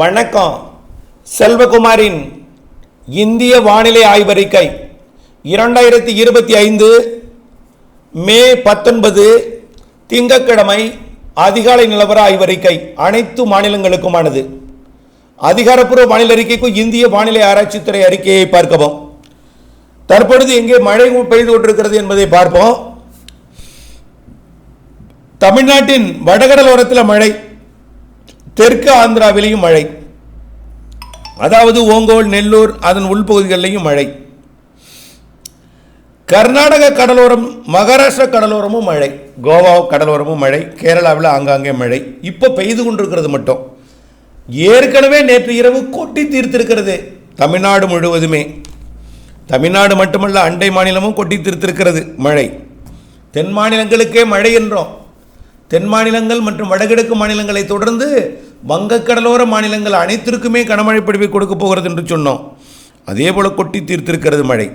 வணக்கம். செல்வகுமாரின் இந்திய வானிலை ஆய்வறிக்கை இரண்டாயிரத்தி இருபத்தி ஐந்து மே பத்தொன்பது திங்கக்கிழமை அதிகாலை நிலவர ஆய்வறிக்கை. அனைத்து மாநிலங்களுக்குமானது. அதிகாரப்பூர்வ வானிலை அறிக்கைக்கும் இந்திய வானிலை ஆராய்ச்சித்துறை அறிக்கையை பார்க்கவும். தற்பொழுது எங்கே மழை பெய்து கொண்டிருக்கிறது என்பதை பார்ப்போம். தமிழ்நாட்டின் வடகடலோரத்தில் மழை. தெற்கு ஆந்திராவிலேயும் மழை. அதாவது ஓங்கோல் நெல்லூர் அதன் உள்பகுதிகளிலையும் மழை. கர்நாடக கடலோரம் மகாராஷ்டிரா கடலோரமும் மழை. கோவா கடலோரமும் மழை. கேரளாவில் ஆங்காங்கே மழை. இப்போ பெய்து கொண்டிருக்கிறது மட்டும். ஏற்கனவே நேற்று இரவு கொட்டி தீர்த்திருக்கிறது. தமிழ்நாடு முழுவதுமே. தமிழ்நாடு மட்டுமல்ல அண்டை மாநிலமும் கொட்டி தீர்த்திருக்கிறது மழை. தென் மாநிலங்களுக்கே மழை என்றோம். தென் மாநிலங்கள் மற்றும் வடகிழக்கு மாநிலங்களை தொடர்ந்து வங்கக்கடலோர மாநிலங்கள் அனைத்திற்குமே கனமழை பொழிவை கொடுக்க போகிறது என்று சொன்னோம். அதே போல கொட்டி தீர்த்திருக்கிறது மழை.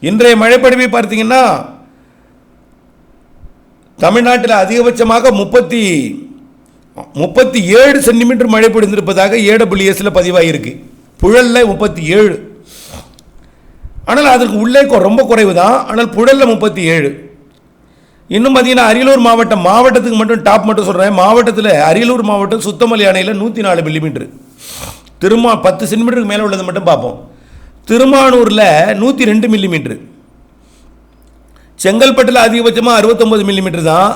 இன்றைய மழைப்பொழிவை பார்த்தீங்கன்னா தமிழ்நாட்டில் அதிகபட்சமாக முப்பத்தி முப்பத்தி ஏழு சென்டிமீட்டர் மழை பொழிந்திருப்பதாக ஏடபிள்யூஎஸில் பதிவாகியிருக்கு புழலில் முப்பத்தி ஏழு. ஆனால் அதற்கு உள்ளே கொ- ரொம்ப குறைவு தான். ஆனால் புழலில் முப்பத்தி ஏழு. இன்னும் பார்த்தீங்கன்னா அரியலூர் மாவட்டம் மாவட்டத்துக்கு மட்டும் டாப் மட்டும் சொல்கிறேன் மாவட்டத்தில் அரியலூர் மாவட்டம் சுத்தமல்லி அணையில் நூற்றி நாலு மில்லிமீட்டர் திருமா பத்து சென்டிமீட்டருக்கு மேலே உள்ளது மட்டும் பார்ப்போம். திருமானூரில் நூற்றி ரெண்டு மில்லிமீட்டர் செங்கல்பட்டில் அதிகபட்சமாக அறுபத்தொம்பது மில்லிமீட்டர் தான்.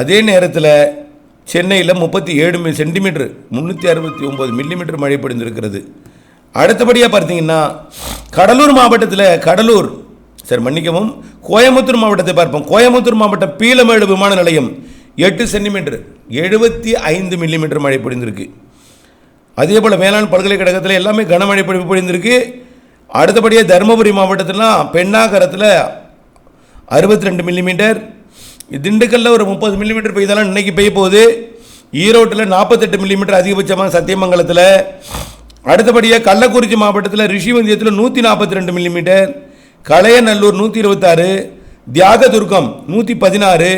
அதே நேரத்தில் சென்னையில் முப்பத்தி ஏழு மி சென்டிமீட்டர் முந்நூற்றி அறுபத்தி ஒம்பது மில்லிமீட்டர் மழை பொழிந்திருக்கிறது. அடுத்தபடியாக பார்த்தீங்கன்னா கடலூர் மாவட்டத்தில் கடலூர் சரி மன்னிக்கவும். கோயம்புத்தூர் மாவட்டத்தை பார்ப்போம். கோயம்புத்தூர் மாவட்டம் பீலமேடு விமான நிலையம் எட்டு சென்டிமீட்டர் எழுபத்தி ஐந்து மில்லிமீட்டர் மழை பொழிந்திருக்கு. அதே போல் வேளாண் பல்கலைக்கழகத்தில் எல்லாமே கனமழை பொழிவு பொழிந்திருக்கு. அடுத்தபடியாக தருமபுரி மாவட்டத்திலாம் பெண்ணாகரத்தில் அறுபத்தி ரெண்டு மில்லிமீட்டர் திண்டுக்கல்லில் ஒரு முப்பது மில்லிமீட்டர் பெய்தாலும் இன்னைக்கு பெய்ய போகுது. ஈரோட்டில் நாற்பத்தெட்டு மில்லிமீட்டர் அதிகபட்சமாக சத்தியமங்கலத்தில். அடுத்தபடியாக கள்ளக்குறிச்சி மாவட்டத்தில் ரிஷிவந்தியத்தில் நூற்றி நாற்பத்தி ரெண்டு மில்லிமீட்டர் கலையநல்லூர் நூற்றி இருபத்தாறு தியாகதுர்கம் நூற்றி பதினாறு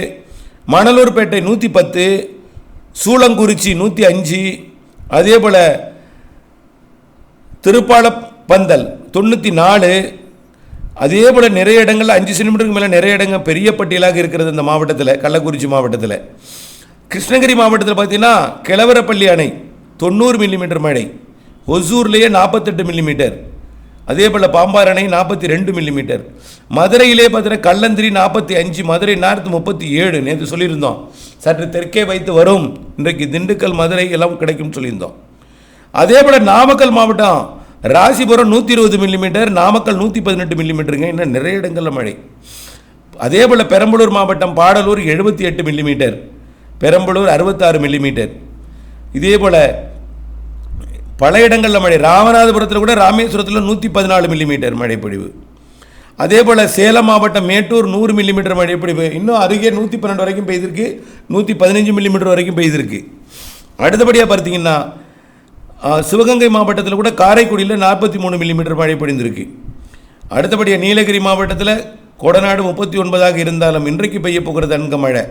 மணலூர்பேட்டை நூற்றி பத்து சூளங்குறிச்சி நூற்றி அஞ்சு அதே போல் திருப்பாலப்பந்தல் தொண்ணூற்றி நாலு அதே போல் நிறைய இடங்களில் அஞ்சு சென்டிமீட்டருக்கு மேலே நிறைய இடங்கள் பெரிய பட்டியலாக இருக்கிறது இந்த மாவட்டத்தில் கள்ளக்குறிச்சி மாவட்டத்தில். கிருஷ்ணகிரி மாவட்டத்தில் பார்த்தீங்கன்னா கிழவரப்பள்ளி அணை தொண்ணூறு மில்லிமீட்டர் மழை ஒசூர்லேயே நாற்பத்தெட்டு மில்லிமீட்டர். அதே போல் பாம்பாரணை நாற்பத்தி ரெண்டு மில்லிமீட்டர் மதுரையிலே பார்த்தீங்கன்னா கள்ளந்திரி நாற்பத்தி அஞ்சு மதுரை நார்த்து முப்பத்தி ஏழு நேற்று சொல்லியிருந்தோம். சற்று தெற்கே வைத்து வரும். இன்றைக்கு திண்டுக்கல் மதுரை எல்லாம் கிடைக்கும்னு சொல்லியிருந்தோம். அதே போல் நாமக்கல் மாவட்டம் ராசிபுரம் நூற்றி இருபது மில்லிமீட்டர் நாமக்கல் நூற்றி பதினெட்டு மில்லிமீட்டருங்க இன்னும் நிறைய இடங்களில் மழை. அதே போல் பெரம்பலூர் மாவட்டம் பாடலூர் எழுபத்தி எட்டு மில்லிமீட்டர் பெரம்பலூர் அறுபத்தாறு மில்லிமீட்டர் இதே போல் பல இடங்களில் மழை. ராமநாதபுரத்தில் கூட ராமேஸ்வரத்தில் நூற்றி பதினாலு மில்லிமீட்டர் மழைப்பொழிவு. அதே போல் சேலம் மாவட்டம் மேட்டூர் நூறு மில்லிமீட்டர் மழைப்பொழிவு. இன்னும் அருகே நூற்றி பன்னெண்டு வரைக்கும் பெய்திருக்கு. நூற்றி பதினஞ்சு மில்லிமீட்டர் வரைக்கும் பெய்திருக்கு. அடுத்தபடியாக பார்த்தீங்கன்னா சிவகங்கை மாவட்டத்தில் கூட காரைக்குடியில் நாற்பத்தி மூணு மில்லிமீட்டர் மழை பொழிந்திருக்கு. அடுத்தபடியாக நீலகிரி மாவட்டத்தில் கொடநாடு முப்பத்தி ஒன்பதாக இருந்தாலும் இன்றைக்கு பெய்ய போகிறது அன்க மழை.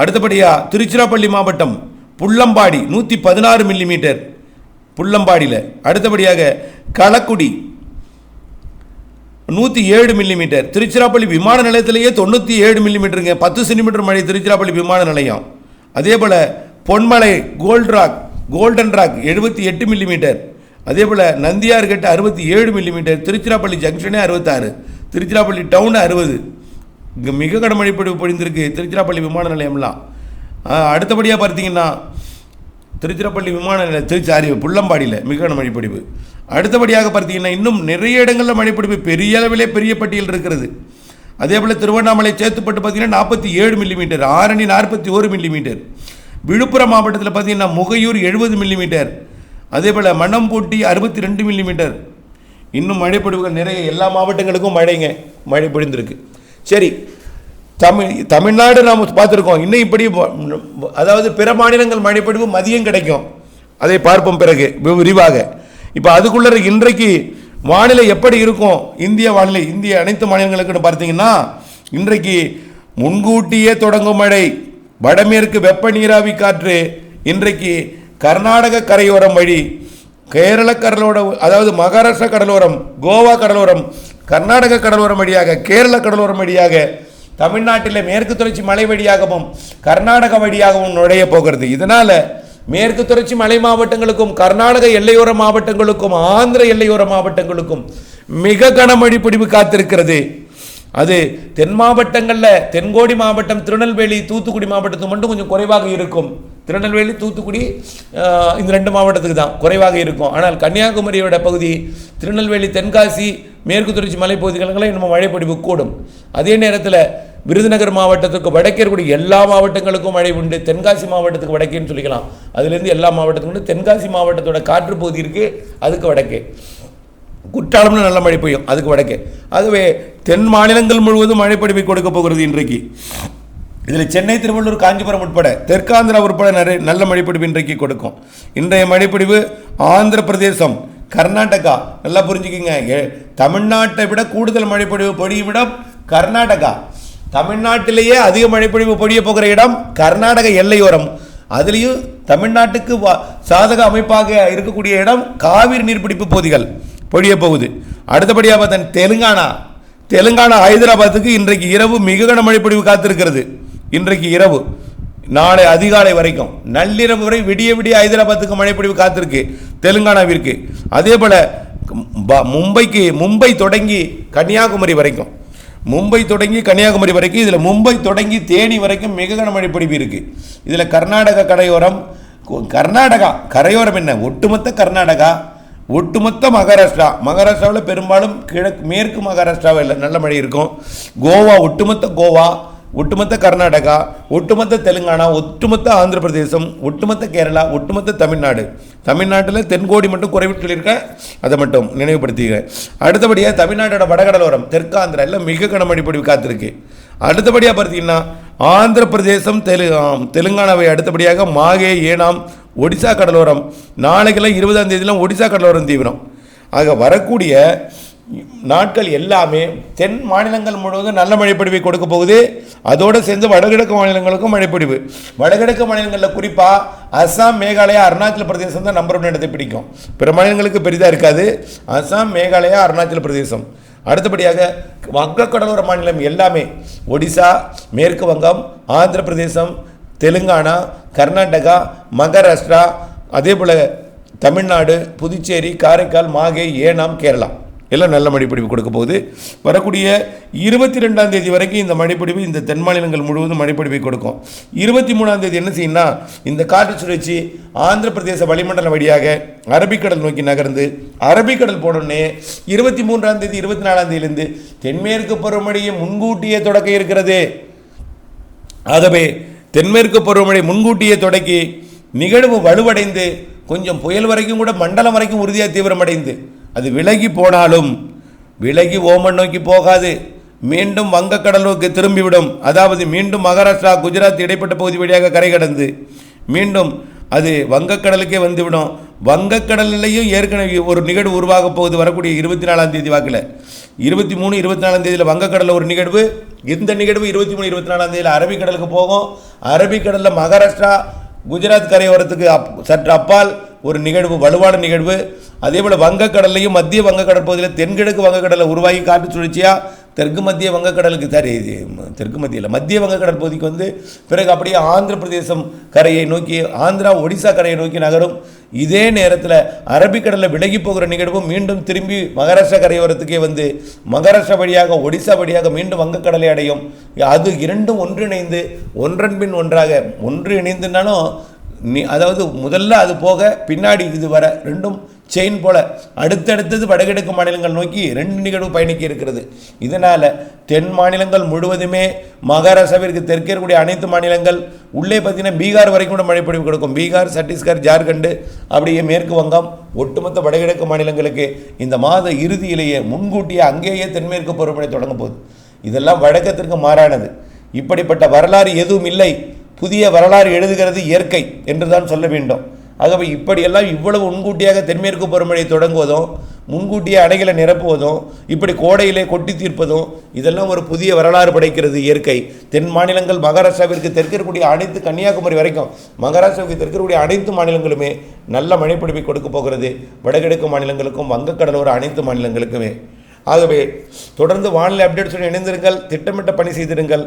அடுத்தபடியாக திருச்சிராப்பள்ளி மாவட்டம் புள்ளம்பாடி நூற்றி பதினாறு மில்லிமீட்டர் புள்ளம்பாடியில். அடுத்தபடியாக களக்குடி நூற்றி ஏழு மில்லிமீட்டர் திருச்சிராப்பள்ளி விமான நிலையத்திலேயே தொண்ணூற்றி ஏழு மில்லிமீட்டருங்க பத்து சென்டிமீட்டர் மழை திருச்சிராப்பள்ளி விமான நிலையம். அதே போல் Ponmalai gold rock golden rock எழுபத்தி எட்டு மில்லிமீட்டர் அதே போல் நந்தியார்கட்டு அறுபத்தி ஏழு மில்லிமீட்டர் திருச்சிராப்பள்ளி ஜங்ஷனே அறுபத்தாறு. திருச்சிராப்பள்ளி டவுன் அறுபது. இங்கே மிக கடமழை பொழிந்திருக்கு திருச்சிராப்பள்ளி விமான நிலையம்லாம். அடுத்தபடியாக பார்த்தீங்கன்னா திருச்சிராப்பள்ளி விமான நிலையம் திருச்சாரி புள்ளம்பாடியில் மிக மழைப்பிடிப்பு அடுத்தபடியாக பார்த்தீங்கன்னா இன்னும் நிறைய இடங்களில் மழைப்பிடிப்பு பெரிய அளவிலே பெரிய பட்டியல் இருக்கிறது. அதே போல் திருவண்ணாமலை சேத்துப்பட்டு பார்த்தீங்கன்னா நாற்பத்தி ஏழு மில்லிமீட்டர் ஆரணி நாற்பத்தி ஒரு மில்லிமீட்டர் விழுப்புரம் மாவட்டத்தில் பார்த்தீங்கன்னா முகையூர் எழுபது மில்லிமீட்டர் அதே போல் மண்ணம்பூட்டி அறுபத்தி ரெண்டு மில்லிமீட்டர் இன்னும் மழைப்பொழிவுகள் நிறைய எல்லா மாவட்டங்களுக்கும் மழைங்க மழை பொழிந்திருக்கு. சரி தமிழ் தமிழ்நாடு நாம் பார்த்துருக்கோம். இன்னும் இப்படி அதாவது பிற மாநிலங்கள் மழைப்பொழிவு மதியம் கிடைக்கும். அதை பார்ப்போம் பிறகு வி- விரிவாக. இப்போ அதுக்குள்ள இன்றைக்கு வானிலை எப்படி இருக்கும்? இந்திய வானிலை இந்திய அனைத்து மாநிலங்களுக்குன்னு பார்த்தீங்கன்னா இன்றைக்கு முன்கூட்டியே தொடங்கும் மழை. வடமேற்கு வெப்ப நீராவி காற்று இன்றைக்கு கர்நாடக கரையோரம் வழி கேரள கடலோர அதாவது மகாராஷ்டிரா கடலோரம் கோவா கடலோரம் கர்நாடக கடலோரம் வழியாக கேரள கடலோரம் வழியாக தமிழ்நாட்டில் மேற்கு தொடர்ச்சி மலை வழியாகவும் கர்நாடக வழியாகவும் நுழைய போகிறது. இதனால மேற்கு தொடர்ச்சி மலை மாவட்டங்களுக்கும் கர்நாடக எல்லையோர மாவட்டங்களுக்கும் ஆந்திர எல்லையோர மாவட்டங்களுக்கும் மிக கனமழை பிடிவு காத்திருக்கிறது. அது தென் மாவட்டங்களில் தென்கோடி மாவட்டம் திருநெல்வேலி தூத்துக்குடி மாவட்டத்துக்கு மட்டும் கொஞ்சம் குறைவாக இருக்கும். திருநெல்வேலி தூத்துக்குடி இந்த ரெண்டு மாவட்டத்துக்கு தான் குறைவாக இருக்கும். ஆனால் கன்னியாகுமரியோட பகுதி திருநெல்வேலி தென்காசி மேற்கு தொடர்ச்சி மலைப்பகுதிகளெல்லாம் இன்னும் மழைப்பொழிவு கூடும். அதே நேரத்தில் விருதுநகர் மாவட்டத்துக்கு வடக்கே இருக்கக்கூடிய எல்லா மாவட்டங்களுக்கும் மழை உண்டு. தென்காசி மாவட்டத்துக்கு வடக்கேன்னு சொல்லிக்கலாம். அதுலேருந்து எல்லா மாவட்டத்துக்கும் உண்டு. தென்காசி மாவட்டத்தோட காற்று பகுதி இருக்குது அதுக்கு வடக்கே. குற்றாலம்னு நல்ல மழை பெய்யும் அதுக்கு வடக்கே. ஆகவே தென் மாநிலங்கள் முழுவதும் மழை பொழிவை கொடுக்க போகிறது இன்றைக்கு. இதில் சென்னை திருவள்ளூர் காஞ்சிபுரம் உட்பட தெற்காந்திரா உட்பட நிறைய நல்ல மழைப்பிடிவு இன்றைக்கு கொடுக்கும். இன்றைய மழைப்பிடிவு ஆந்திர பிரதேசம் கர்நாடகா நல்லா புரிஞ்சுக்கிங்க. தமிழ்நாட்டை விட கூடுதல் மழைப்பொழிவு பொழியும் இடம் கர்நாடகா. தமிழ்நாட்டிலேயே அதிக மழைப்பொழிவு பொழிய போகிற இடம் கர்நாடக எல்லையோரம். அதுலேயும் தமிழ்நாட்டுக்கு வா- சாதக அமைப்பாக இருக்கக்கூடிய இடம் காவிரி நீர்பிடிப்பு பகுதிகள் பொழிய போகுது. அடுத்தபடியாக பார்த்தா தெலுங்கானா. தெலுங்கானா ஹைதராபாத்துக்கு இன்றைக்கு இரவு மிக கன மழைப்பொழிவு காத்திருக்கிறது. இன்றைக்கு இரவு நாளை அதிகாலை வரைக்கும். நள்ளிரவு வரை விடிய விடிய ஹைதராபாத்துக்கு மழைப்பொழிவு காத்திருக்கு தெலுங்கானாவிற்கு. அதே போல் ப- மும்பைக்கு மும்பை தொடங்கி கன்னியாகுமரி வரைக்கும். மும்பை தொடங்கி கன்னியாகுமரி வரைக்கும் இதில் மும்பை தொடங்கி தேனி வரைக்கும் மிக கனமழை பொழிவு இருக்குது இதில் கர்நாடக கரையோரம் கர்நாடகா கரையோரம் என்ன? ஒட்டுமொத்த கர்நாடகா ஒட்டுமொத்த மகாராஷ்டிரா. மகாராஷ்டிராவில் பெரும்பாலும் கிழக்கு மேற்கு மகாராஷ்டிராவில் நல்ல மழை இருக்கும். கோவா ஒட்டுமொத்த கோவா ஒட்டுமொத்த கர்நாடகா ஒட்டுமொத்த தெலுங்கானா ஒட்டுமொத்த ஆந்திர பிரதேசம் ஒட்டுமொத்த கேரளா ஒட்டுமொத்த தமிழ்நாடு. தமிழ்நாட்டில் தென்கோடி மட்டும் குறைவிட்டு சொல்லியிருக்கேன் அதை மட்டும் நினைவுபடுத்திக்கிறேன் அடுத்தபடியாக தமிழ்நாட்டோட வடகடலோரம் தெற்காந்திரா எல்லாம் மிக கனமழை பொழிவு காத்திருக்கு. அடுத்தபடியாக பார்த்தீங்கன்னா ஆந்திர பிரதேசம் தெலு தெலுங்கானாவை அடுத்தபடியாக மாகே ஏனாம் ஒடிசா கடலோரம். நாளைக்கெல்லாம் இருபதாம் தேதியெல்லாம் ஒடிசா கடலோரம் தீவிரம். ஆக வரக்கூடிய நாட்கள் எல்லாமே தென் மாநிலங்கள் முழுவதும் நல்ல மழைப்பொழிவை கொடுக்க போகுது. அதோடு சேர்ந்து வடகிழக்கு மாநிலங்களுக்கும் மழைப்பொழிவு. வடகிழக்கு மாநிலங்களில் குறிப்பாக அஸ்ஸாம் மேகாலயா அருணாச்சல பிரதேசம் தான் நம்பர் ஒன் இடத்தை பிடிக்கும். பிற மாநிலங்களுக்கு பெரிதாக இருக்காது. அஸ்ஸாம் மேகாலயா அருணாச்சல பிரதேசம். அடுத்தபடியாக வங்கக்கடலோர மாநிலம் எல்லாமே ஒடிசா மேற்கு வங்கம் ஆந்திர பிரதேசம் தெலுங்கானா கர்நாடகா மகாராஷ்டிரா அதே போல் தமிழ்நாடு புதுச்சேரி காரைக்கால் மாகே ஏனாம் கேரளா. எல்லாம் நல்ல மழைப்பொழிவு கொடுக்க போகுது வரக்கூடிய இருபத்தி ரெண்டாம் தேதி வரைக்கும் இந்த மழைப்பொழிவு இந்த தென் மாநிலங்கள் முழுவதும் மழைப்பொழிவை கொடுக்கும். இருபத்தி மூணாம் தேதி என்ன செய்யணும்னா இந்த காற்று சுழற்சி ஆந்திர பிரதேச வளிமண்டலம் வழியாக அரபிக்கடல் நோக்கி நகர்ந்து அரபிக்கடல் போனோடனே இருபத்தி மூன்றாம் தேதி இருபத்தி நாலாம் தேதியிலிருந்து தென்மேற்கு பருவமழையை முன்கூட்டியே தொடக்க இருக்கிறது. ஆகவே தென்மேற்கு பருவமழை முன்கூட்டியே தொடக்கி நிகழ்வு வலுவடைந்து கொஞ்சம் புயல் வரைக்கும் கூட மண்டலம் வரைக்கும் உறுதியாக தீவிரமடைந்து அது விலகி போனாலும் விலகி ஓமன் நோக்கி போகாது. மீண்டும் வங்கக்கடல் நோக்கி திரும்பிவிடும். அதாவது மீண்டும் மகாராஷ்டிரா குஜராத் இடைப்பட்ட பகுதி வழியாக கரை கடந்து மீண்டும் அது வங்கக்கடலுக்கே வந்துவிடும். வங்கக்கடல்லையும் ஏற்கனவே ஒரு நிகழ்வு உருவாக போகுது வரக்கூடிய இருபத்தி நாலாம் தேதி வாக்கில். இருபத்தி மூணு இருபத்தி நாலாம் தேதியில் வங்கக்கடலில் ஒரு நிகழ்வு. இந்த நிகழ்வு இருபத்தி மூணு இருபத்தி நாலாம் தேதியில் அரபிக்கடலுக்கு போகும். அரபிக்கடலில் மகாராஷ்டிரா குஜராத் கரையோரத்துக்கு அப் சற்று அப்பால் ஒரு நிகழ்வு வலுவான நிகழ்வு. அதே போல் வங்கக்கடல்லையும் மத்திய வங்கக்கடல் பகுதியில் தென்கிழக்கு வங்கக்கடலில் உருவாகி காற்று சுழற்சியாக தெற்கு மத்திய வங்கக்கடலுக்கு சரி இது தெற்கு மத்தியில் மத்திய வங்கக்கடல் பகுதிக்கு வந்து பிறகு அப்படியே ஆந்திர பிரதேசம் கரையை நோக்கி ஆந்திரா ஒடிசா கரையை நோக்கி நகரும். இதே நேரத்தில் அரபிக்கடலில் விலகி போகிற நிகழ்வும் மீண்டும் திரும்பி மகாராஷ்டிரா கரையோரத்துக்கே வந்து மகாராஷ்டிரா வழியாக ஒடிசா வழியாக மீண்டும் வங்கக்கடலை அடையும். அது இரண்டும் ஒன்றிணைந்து ஒன்றன் பின் ஒன்றாக ஒன்று இணைந்துனாலும் நீ அதாவது முதல்ல அது போக பின்னாடி இது வர ரெண்டும் செயின் போல அடுத்தடுத்தது வடகிழக்கு மாநிலங்கள் நோக்கி ரெண்டு நிகழ்வு பயணிக்க இருக்கிறது. இதனால் தென் மாநிலங்கள் முழுவதுமே மகாராஷ்டிராவிற்கு தெற்கே இருக்கக்கூடிய அனைத்து மாநிலங்கள் உள்ளே பார்த்தீங்கன்னா பீகார் வரைக்கும் கூட மழைப்பொழிவு கொடுக்கும். பீகார் சத்தீஸ்கர் ஜார்க்கண்டு அப்படியே மேற்கு வங்கம் ஒட்டுமொத்த வடகிழக்கு மாநிலங்களுக்கு இந்த மாத இறுதியிலேயே முன்கூட்டியே அங்கேயே தென்மேற்கு பருவமழை தொடங்க போகுது. இதெல்லாம் வழக்கத்திற்கு மாறானது. இப்படிப்பட்ட வரலாறு எதுவும் இல்லை. புதிய வரலாறு எழுதுகிறது இயற்கை என்று தான் சொல்ல வேண்டும். ஆகவே இப்படியெல்லாம் இவ்வளவு முன்கூட்டியாக தென்மேற்கு பருவமழை தொடங்குவதும் முன்கூட்டியே அணைகளை நிரப்புவதும் இப்படி கோடையிலே கொட்டி தீர்ப்பதும் இதெல்லாம் ஒரு புதிய வரலாறு படைக்கிறது இயற்கை. தென் மாநிலங்கள் மகாராஷ்டிராவிற்கு தெற்கு இருக்கக்கூடிய அனைத்து கன்னியாகுமரி வரைக்கும் மகாராஷ்டிராவுக்கு தெற்கு இருக்கக்கூடிய அனைத்து மாநிலங்களுமே நல்ல மழைப்பிடிப்பை கொடுக்க போகிறது. வடகிழக்கு மாநிலங்களுக்கும் வங்கக்கடலோர அனைத்து மாநிலங்களுக்குமே. ஆகவே தொடர்ந்து வானிலை அப்டேட்ஸுடன் இணைந்திருங்கள். திட்டமிட்ட பணி செய்திருங்கள்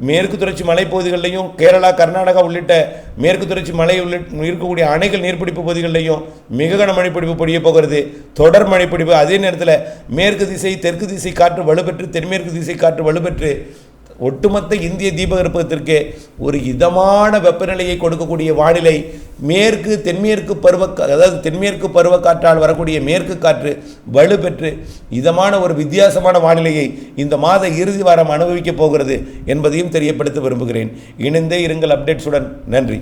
மேற்கு தொடர்ச்சி மலைப்பகுதிகளிலையும் கேரளா கர்நாடகா உள்ளிட்ட மேற்கு தொடர்ச்சி மலை உள்ளிட்ட இருக்கக்கூடிய அணைகள் நீர்பிடிப்பு பகுதிகளிலையும் மிக கன மழைப்பிடிப்பு பொழிய போகிறது. தொடர் மழைப்பிடிப்பு அதே நேரத்தில் மேற்கு திசை தெற்கு திசை காற்று வலுப்பெற்று தென்மேற்கு திசை காற்று வலுப்பெற்று ஒட்டுமொத்த இந்திய தீபகற்பத்திற்கு ஒரு இதமான வெப்பநிலையை கொடுக்கக்கூடிய வானிலை மேற்கு தென்மேற்கு பருவ அதாவது தென்மேற்கு பருவக்காற்றால் வரக்கூடிய மேற்கு காற்று வலுப்பெற்று இதமான ஒரு வித்தியாசமான வானிலையை இந்த மாத இறுதி வாரம் அனுபவிக்கப் போகிறது என்பதையும் தெரியப்படுத்த விரும்புகிறேன். இணைந்தே இருங்கள் அப்டேட்ஸுடன். நன்றி.